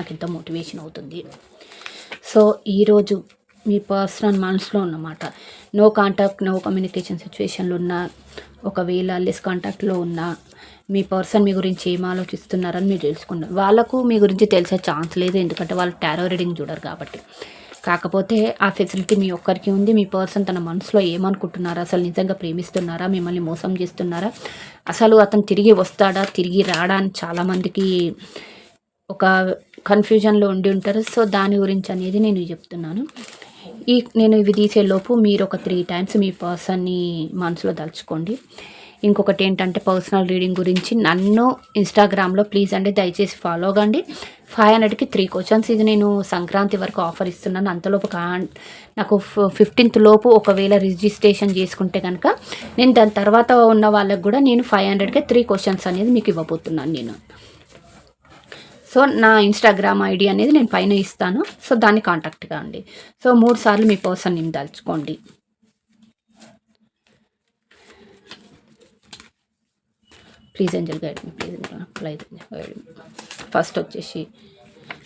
నాకు ఎంతో మోటివేషన్ అవుతుంది. సో ఈరోజు మీ పర్సనల్ మనసులో ఉన్నమాట. నో కాంటాక్ట్ నో కమ్యూనికేషన్ సిచ్యువేషన్లో ఉన్న ఒకవేళ లెస్ కాంటాక్ట్లో ఉన్న మీ పర్సన్ మీ గురించి ఏం ఆలోచిస్తున్నారని మీరు తెలుసుకున్నారు వాళ్ళకు మీ గురించి తెలిసే ఛాన్స్ లేదు. ఎందుకంటే వాళ్ళు టారో రీడింగ్ చూడరు కాబట్టి. కాకపోతే ఆ ఫెసిలిటీ మీ ఒక్కరికి ఉంది. మీ పర్సన్ తన మనసులో ఏమనుకుంటున్నారా? అసలు నిజంగా ప్రేమిస్తున్నారా? మిమ్మల్ని మోసం చేస్తున్నారా? అసలు అతను తిరిగి వస్తాడా? తిరిగి రాడా అని చాలామందికి ఒక కన్ఫ్యూజన్లో ఉండి ఉంటారు. సో దాని గురించి అనేది నేను చెప్తున్నాను. ఈ నేను ఇవి తీసేలోపు మీరు ఒక త్రీ టైమ్స్ మీ పర్సన్ని మనసులో దలుచుకోండి ఇంకొకటి ఏంటంటే పర్సనల్ రీడింగ్ గురించి నన్ను ఇన్స్టాగ్రామ్లో ప్లీజ్ అండి దయచేసి ఫాలో కండి. ఫైవ్ హండ్రెడ్కి త్రీ క్వశ్చన్స్ ఇది నేను సంక్రాంతి వరకు ఆఫర్ ఇస్తున్నాను. అంతలోపు కా నాకు ఫిఫ్టీన్త్ లోపు ఒకవేళ రిజిస్ట్రేషన్ చేసుకుంటే కనుక నేను దాని తర్వాత ఉన్న వాళ్ళకి కూడా నేను ఫైవ్ హండ్రెడ్కి త్రీ క్వశ్చన్స్ అనేది మీకు ఇవ్వబోతున్నాను నేను. సో నా ఇన్స్టాగ్రామ్ ఐడి అనేది నేను పైన ఇస్తాను. సో దాన్ని కాంటాక్ట్ కాండి సో మూడు సార్లు మీ పర్సన్ నేను దాల్చుకోండి please angel guide me please please guide first వచ్చేసి.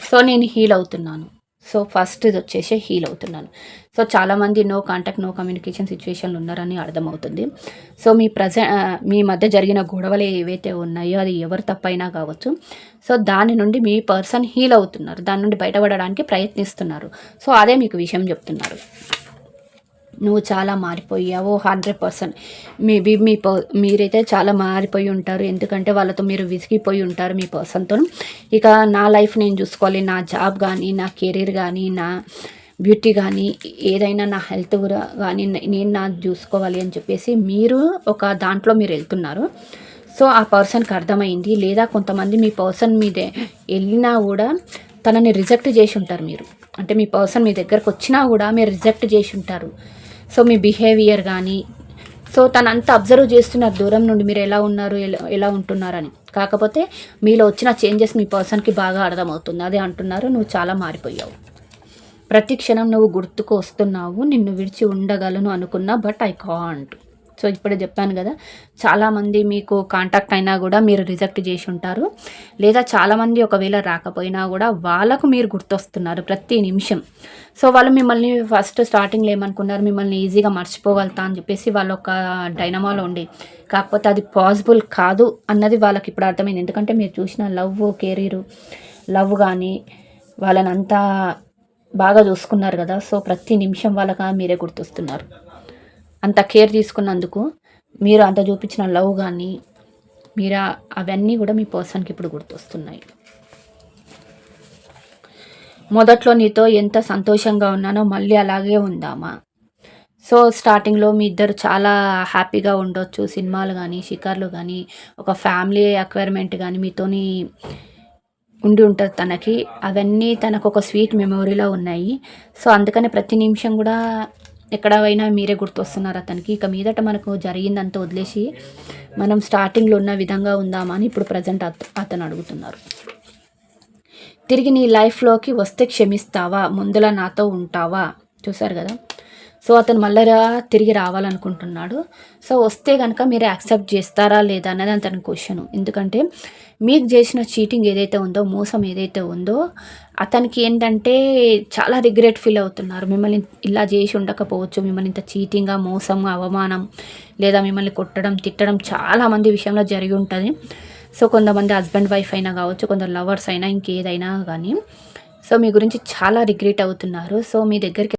సో నేను హీల్ అవుతున్నాను. సో ఫస్ట్ ఇది వచ్చేసి హీల్ అవుతున్నాను. సో చాలామంది నో కాంటాక్ట్ నో కమ్యూనికేషన్ సిచ్యువేషన్లు ఉన్నారని అర్థమవుతుంది. సో మీ ప్రజ మీ మధ్య జరిగిన గొడవలు ఏవైతే ఉన్నాయో అది ఎవరు తప్పైనా కావచ్చు. సో దాని నుండి మీ పర్సన్ హీల్ అవుతున్నారు. దాని నుండి బయటపడడానికి ప్రయత్నిస్తున్నారు. సో అదే మీకు విషయం చెప్తున్నారు. నువ్వు చాలా మారిపోయావు హండ్రెడ్ పర్సెంట్ మేబీ మీ ప మీరైతే చాలా మారిపోయి ఉంటారు. ఎందుకంటే వాళ్ళతో మీరు విసిగిపోయి ఉంటారు మీ పర్సన్తో ఇక నా లైఫ్ నేను చూసుకోవాలి. నా జాబ్ కానీ నా కెరీర్ కానీ నా బ్యూటీ కానీ ఏదైనా నా హెల్త్ కూడా కానీ నేను నా చూసుకోవాలి అని చెప్పేసి మీరు ఒక దాంట్లో మీరు వెళ్తున్నారు. సో ఆ పర్సన్కి అర్థమైంది. లేదా కొంతమంది మీ పర్సన్ మీదే వెళ్ళినా కూడా తనని రిజెక్ట్ చేసి ఉంటారు మీరు. అంటే మీ పర్సన్ మీ దగ్గరకు వచ్చినా కూడా మీరు రిజెక్ట్ చేసి ఉంటారు. సో మీ బిహేవియర్ కానీ సో తనంతా అబ్జర్వ్ చేస్తున్నారు దూరం నుండి మీరు ఎలా ఉన్నారు ఎలా ఎలా ఉంటున్నారని. కాకపోతే మీలో వచ్చిన చేంజెస్ మీ పర్సన్కి బాగా అర్థమవుతుంది. అదే అంటున్నారు నువ్వు చాలా మారిపోయావు. ప్రతి క్షణం నువ్వు గుర్తుకు వస్తున్నావు నిన్ను విడిచి ఉండగలను అనుకున్నా బట్ ఐ కాంట్. సో ఇప్పుడే చెప్పాను కదా చాలామంది మీకు కాంటాక్ట్ అయినా కూడా మీరు రిజెక్ట్ చేసి ఉంటారు. లేదా చాలామంది ఒకవేళ రాకపోయినా కూడా వాళ్ళకు మీరు గుర్తొస్తున్నారు ప్రతి నిమిషం. సో వాళ్ళు మిమ్మల్ని ఫస్ట్ స్టార్టింగ్లో ఏమనుకున్నారు మిమ్మల్ని ఈజీగా మర్చిపోగలుగుతా అని చెప్పేసి వాళ్ళు ఒక డైనమాలో ఉండి కాకపోతే అది పాసిబుల్ కాదు అన్నది వాళ్ళకి ఇప్పుడు అర్థమైంది. ఎందుకంటే మీరు చూసిన లవ్ కెరీరు లవ్ కానీ వాళ్ళని అంతా బాగా చూసుకున్నారు కదా సో ప్రతి నిమిషం వాళ్ళకి మీరే గుర్తొస్తున్నారు. అంత కేర్ తీసుకున్నందుకు మీరు అంత చూపించిన లవ్ కానీ మీరు అవన్నీ కూడా మీ పర్సన్కి ఇప్పుడు గుర్తొస్తున్నాయి. మొదట్లో నీతో ఎంత సంతోషంగా ఉన్నానో మళ్ళీ అలాగే ఉందామా? సో స్టార్టింగ్లో మీ ఇద్దరు చాలా హ్యాపీగా ఉండొచ్చు సినిమాలు కానీ షికార్లు కానీ ఒక ఫ్యామిలీ అక్వైర్మెంట్ కానీ మీతోని ఉండి ఉంటుంది తనకి. అవన్నీ తనకు ఒక స్వీట్ మెమొరీలో ఉన్నాయి. సో అందుకని ప్రతి నిమిషం కూడా ఎక్కడ పోయినా మీరే గుర్తొస్తున్నారు అతనికి. ఇక మీదట మనకు జరిగిందంతా వదిలేసి మనం స్టార్టింగ్లో ఉన్న విధంగా ఉందామా అని ఇప్పుడు ప్రజెంట్ అతను అడుగుతున్నారు. తిరిగి నీ లైఫ్లోకి వస్తే క్షమిస్తావా? ముందులా నాతో ఉంటావా? చూసారు కదా? సో అతను మళ్ళీ తిరిగి రావాలనుకుంటున్నాడు. సో వస్తే కనుక మీరు యాక్సెప్ట్ చేస్తారా లేదా అనేది అతని క్వశ్చన్. ఎందుకంటే మీకు చేసిన చీటింగ్ ఏదైతే ఉందో మోసం ఏదైతే ఉందో అతనికి ఏంటంటే చాలా రిగ్రెట్ ఫీల్ అవుతున్నారు. మిమ్మల్ని ఇలా చేసి ఉండకపోవచ్చు మిమ్మల్ని ఇంత చీటింగ్గా మోసం అవమానం లేదా మిమ్మల్ని కొట్టడం తిట్టడం చాలామంది విషయంలో జరిగి ఉంటుంది. సో కొంతమంది హస్బెండ్ వైఫ్ అయినా కావచ్చు కొందరు లవర్స్ అయినా ఇంకేదైనా కానీ సో మీ గురించి చాలా రిగ్రెట్ అవుతున్నారు. సో మీ దగ్గరికి